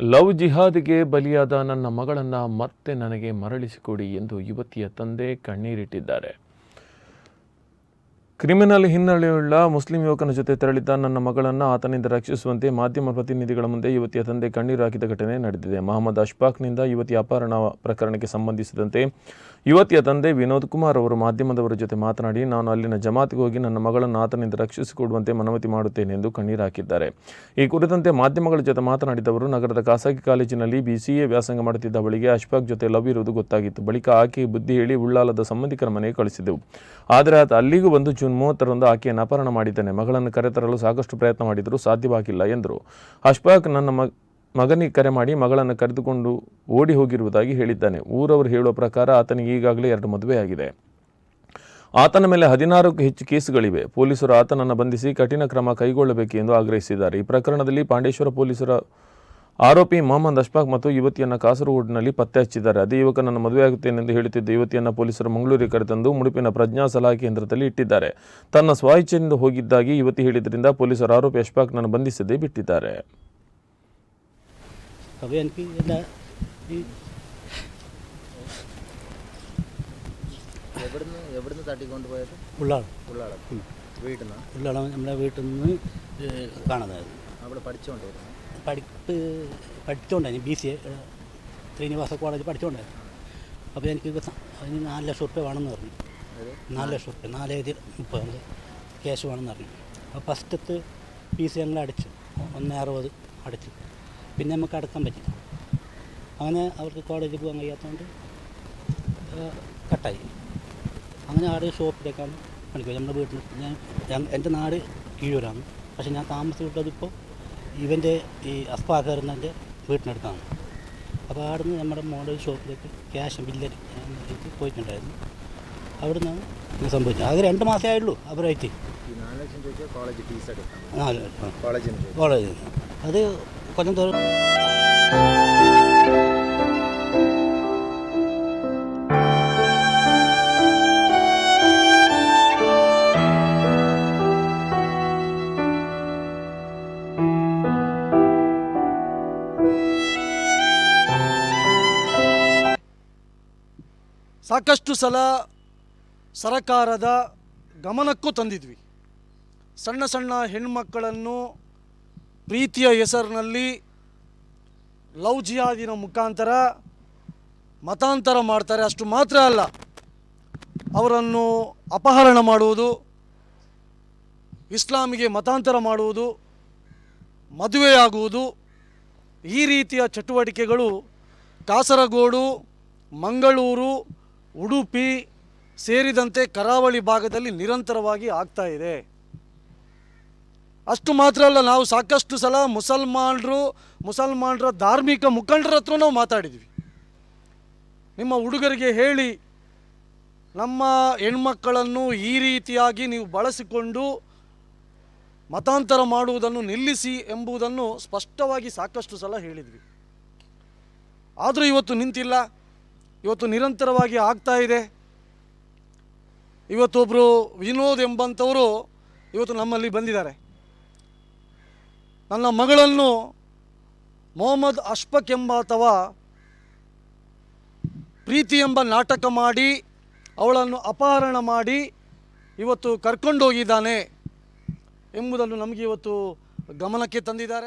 Love ಜಿಹಾದ್ಗೆ ಬಲಿಯಾದ ನನ್ನ ಮಗಳನ್ನು ಮತ್ತೆ ನನಗೆ ಮರಳಿಸಿಕೊಡಿ ಎಂದು ಯುವತಿಯ ತಂದೆ ಕಣ್ಣೀರಿಟ್ಟಿದ್ದಾರೆ. ಕ್ರಿಮಿನಲ್ ಹಿನ್ನೆಲೆಯುಳ್ಳ ಮುಸ್ಲಿಂ ಯುವಕನ ಜೊತೆ ತೆರಳಿದ್ದ ನನ್ನ ಮಗಳನ್ನು ಆತನಿಂದ ರಕ್ಷಿಸುವಂತೆ ಮಾಧ್ಯಮ ಪ್ರತಿನಿಧಿಗಳ ಮುಂದೆ ಯುವತಿಯ ತಂದೆ ಕಣ್ಣೀರು ಹಾಕಿದ ಘಟನೆ ನಡೆದಿದೆ. ಮಹಮ್ಮದ್ ಅಶ್ಫಾಕ್ನಿಂದ ಯುವತಿಯ ಅಪಹರಣ ಪ್ರಕರಣಕ್ಕೆ ಸಂಬಂಧಿಸಿದಂತೆ ಯುವತಿಯ ತಂದೆ ವಿನೋದ್ ಕುಮಾರ್ ಅವರು ಮಾಧ್ಯಮದವರ ಜೊತೆ ಮಾತನಾಡಿ, ನಾನು ಅಲ್ಲಿನ ಜಮಾತಿಗೆ ಹೋಗಿ ನನ್ನ ಮಗಳನ್ನು ಆತನಿಂದ ರಕ್ಷಿಸಿಕೊಡುವಂತೆ ಮನವಿ ಮಾಡುತ್ತೇನೆ ಎಂದು ಕಣ್ಣೀರು ಹಾಕಿದ್ದಾರೆ. ಈ ಕುರಿತಂತೆ ಮಾಧ್ಯಮಗಳ ಜೊತೆ ಮಾತನಾಡಿದವರು, ನಗರದ ಖಾಸಗಿ ಕಾಲೇಜಿನಲ್ಲಿ ಬಿಸಿಎ ವ್ಯಾಸಂಗ ಮಾಡುತ್ತಿದ್ದ ಬಳಿಗೆ ಅಶ್ಫಾಕ್ ಜೊತೆ ಲವ್ ಇರುವುದು ಗೊತ್ತಾಗಿತ್ತು. ಬಳಿಕ ಆಕೆ ಬುದ್ಧಿ ಹೇಳಿ ಉಳ್ಳಾಲದ ಸಂಬಂಧಿಕರ ಮನೆಗೆ ಕಳಿಸಿದೆವು. ಆದರೆ ಆತ ಅಲ್ಲಿಗೂ ಬಂದು ಜೂನ್ ಮೂವತ್ತರಂದು ಆಕೆಯನ್ನು ಅಪಹರಣ ಮಾಡಿದ್ದಾನೆ. ಮಗಳನ್ನು ಕರೆತರಲು ಸಾಕಷ್ಟು ಪ್ರಯತ್ನ ಮಾಡಿದರೂ ಸಾಧ್ಯವಾಗಿಲ್ಲ ಎಂದರು. ಅಶ್ಫಾಕ್, ನನ್ನ ಮ ಮಗನಿಗೆ ಕರೆ ಮಾಡಿ ಮಗಳನ್ನು ಕರೆದುಕೊಂಡು ಓಡಿ ಹೋಗಿರುವುದಾಗಿ ಹೇಳಿದ್ದಾನೆ. ಊರವರು ಹೇಳುವ ಪ್ರಕಾರ ಆತನಿಗೆ ಈಗಾಗಲೇ ಎರಡು ಮದುವೆಯಾಗಿದೆ. ಆತನ ಮೇಲೆ ಹದಿನಾರಕ್ಕೂ ಹೆಚ್ಚು ಕೇಸುಗಳಿವೆ. ಪೊಲೀಸರು ಆತನನ್ನು ಬಂಧಿಸಿ ಕಠಿಣ ಕ್ರಮ ಕೈಗೊಳ್ಳಬೇಕು ಎಂದು ಆಗ್ರಹಿಸಿದ್ದಾರೆ. ಈ ಪ್ರಕರಣದಲ್ಲಿ ಪಾಂಡೇಶ್ವರ ಪೊಲೀಸರ ಆರೋಪಿ ಮೊಹಮ್ಮದ್ ಅಶ್ಫಾಕ್ ಮತ್ತು ಯುವತಿಯನ್ನು ಕಾಸರಗೋಡಿನಲ್ಲಿ ಪತ್ತೆ ಹಚ್ಚಿದ್ದಾರೆ. ಅದೇ ಯುವಕನನ್ನು ಮದುವೆಯಾಗುತ್ತೇನೆಂದು ಹೇಳುತ್ತಿದ್ದ ಯುವತಿಯನ್ನು ಪೊಲೀಸರು ಮಂಗಳೂರಿಗೆ ಕರೆತಂದು ಮುಡುಪಿನ ಪ್ರಜ್ಞಾ ಸಲಹಾ ಕೇಂದ್ರದಲ್ಲಿ ಇಟ್ಟಿದ್ದಾರೆ. ತನ್ನ ಸ್ವಾಯಿಚ್ಛೆಯಿಂದ ಹೋಗಿದ್ದಾಗಿ ಯುವತಿ ಹೇಳಿದ್ದರಿಂದ ಪೊಲೀಸರು ಆರೋಪಿ ಅಶ್ಫಾಕ್ನನ್ನು ಬಂಧಿಸದೇ ಬಿಟ್ಟಿದ್ದಾರೆ. അപ്പോൾ എനിക്ക് എല്ലാ ഈ എവിടുന്ന് എവിടുന്ന് തട്ടിക്കൊണ്ട് പോയത്? ഉള്ളാണ് ഉള്ളാളം വീട്ടിൽ നിന്ന് ഉള്ളാണ് നമ്മളെ വീട്ടിൽ നിന്ന് കാണുന്നത് അവിടെ പഠിച്ചുകൊണ്ടിരുന്നു പഠിപ്പ് പഠിച്ചുകൊണ്ടായിരുന്നു B C A Srinivasa college പഠിച്ചുകൊണ്ടായിരുന്നു അപ്പോൾ എനിക്ക് അതിന് നാല് ലക്ഷം റുപ്യ വേണമെന്ന് പറഞ്ഞു. നാല് ലക്ഷം റുപ്യ നാലേതി മുപ്പത് ക്യാഷ് വേണമെന്ന് പറഞ്ഞു. അപ്പോൾ ഫസ്റ്റത്ത് ഫീസ് ഞങ്ങൾ അടിച്ചു ഒന്ന് അറുപത് അടച്ചു. പിന്നെ നമുക്ക് അടക്കാൻ പറ്റില്ല അങ്ങനെ അവർക്ക് കോളേജിൽ പോകാൻ കഴിയാത്തതുകൊണ്ട് കട്ടായി അങ്ങനെ ആടെ ഷോപ്പിലേക്കാണ് പണിക്ക് നമ്മുടെ വീട്ടിൽ ഞാൻ എന്റെ നാട് കീഴൂരാണ് പക്ഷേ ഞാൻ താമസിച്ചിട്ടതിപ്പോൾ ഇവന്റെ ഈ അസ്പാകറിന്റെ വീട്ടിനടുത്താണ് അപ്പോൾ അവിടുന്ന് നമ്മുടെ മോഡൽ ഷോപ്പിലേക്ക് ക്യാഷ് ബില്ല് പോയിട്ടുണ്ടായിരുന്നു അവിടെ നിന്നാണ് ഇത് സംഭവിച്ചത് ആകെ രണ്ട് മാസമേ ആയുള്ളൂ അവരായിട്ട് ഈ നാല് ലക്ഷം രൂപയ്ക്ക് കോളേജ് ഫീസ് എടുക്കാൻ നാല് ആ, കോളേജിന് പോയി കോളേജിൽ നിന്ന് അത് കൊല്ലം തോറും ಸಾಕಷ್ಟು ಸಲ ಸರಕಾರದ ಗಮನಕ್ಕೂ ತಂದಿದ್ವಿ. ಸಣ್ಣ ಸಣ್ಣ ಹೆಣ್ಮಕ್ಕಳನ್ನು ಪ್ರೀತಿಯ ಹೆಸರಿನಲ್ಲಿ ಲವ್ ಜಿಯಾದಿನ ಮುಖಾಂತರ ಮತಾಂತರ ಮಾಡ್ತಾರೆ. ಅಷ್ಟು ಮಾತ್ರ ಅಲ್ಲ, ಅವರನ್ನು ಅಪಹರಣ ಮಾಡುವುದು, ಇಸ್ಲಾಮಿಗೆ ಮತಾಂತರ ಮಾಡುವುದು, ಮದುವೆಯಾಗುವುದು, ಈ ರೀತಿಯ ಚಟುವಟಿಕೆಗಳು ಕಾಸರಗೋಡು, ಮಂಗಳೂರು, ಉಡುಪಿ ಸೇರಿದಂತೆ ಕರಾವಳಿ ಭಾಗದಲ್ಲಿ ನಿರಂತರವಾಗಿ ಆಗ್ತಾ ಇದೆ. ಅಷ್ಟು ಮಾತ್ರ ಅಲ್ಲ, ನಾವು ಸಾಕಷ್ಟು ಸಲ ಮುಸಲ್ಮಾನರು, ಮುಸಲ್ಮಾನರ ಧಾರ್ಮಿಕ ಮುಖಂಡರ ಹತ್ರ ನಾವು ಮಾತಾಡಿದ್ವಿ. ನಿಮ್ಮ ಹುಡುಗರಿಗೆ ಹೇಳಿ, ನಮ್ಮ ಹೆಣ್ಮಕ್ಕಳನ್ನು ಈ ರೀತಿಯಾಗಿ ನೀವು ಬಳಸಿಕೊಂಡು ಮತಾಂತರ ಮಾಡುವುದನ್ನು ನಿಲ್ಲಿಸಿ ಎಂಬುದನ್ನು ಸ್ಪಷ್ಟವಾಗಿ ಸಾಕಷ್ಟು ಸಲ ಹೇಳಿದ್ವಿ. ಆದರೂ ಇವತ್ತು ನಿಂತಿಲ್ಲ, ಇವತ್ತು ನಿರಂತರವಾಗಿ ಆಗ್ತಾ ಇದೆ. ಇವತ್ತೊಬ್ಬರು ವಿನೋದ್ ಎಂಬಂಥವರು ಇವತ್ತು ನಮ್ಮಲ್ಲಿ ಬಂದಿದ್ದಾರೆ. ನನ್ನ ಮಗಳನ್ನು ಮೊಹಮ್ಮದ್ ಅಶ್ಫಕ್ ಎಂಬಾತವ ಪ್ರೀತಿ ಎಂಬ ನಾಟಕ ಮಾಡಿ, ಅವಳನ್ನು ಅಪಹರಣ ಮಾಡಿ ಇವತ್ತು ಕರ್ಕೊಂಡೋಗಿದ್ದಾನೆ ಎಂಬುದನ್ನು ನಮಗೆ ಇವತ್ತು ಗಮನಕ್ಕೆ ತಂದಿದ್ದಾರೆ.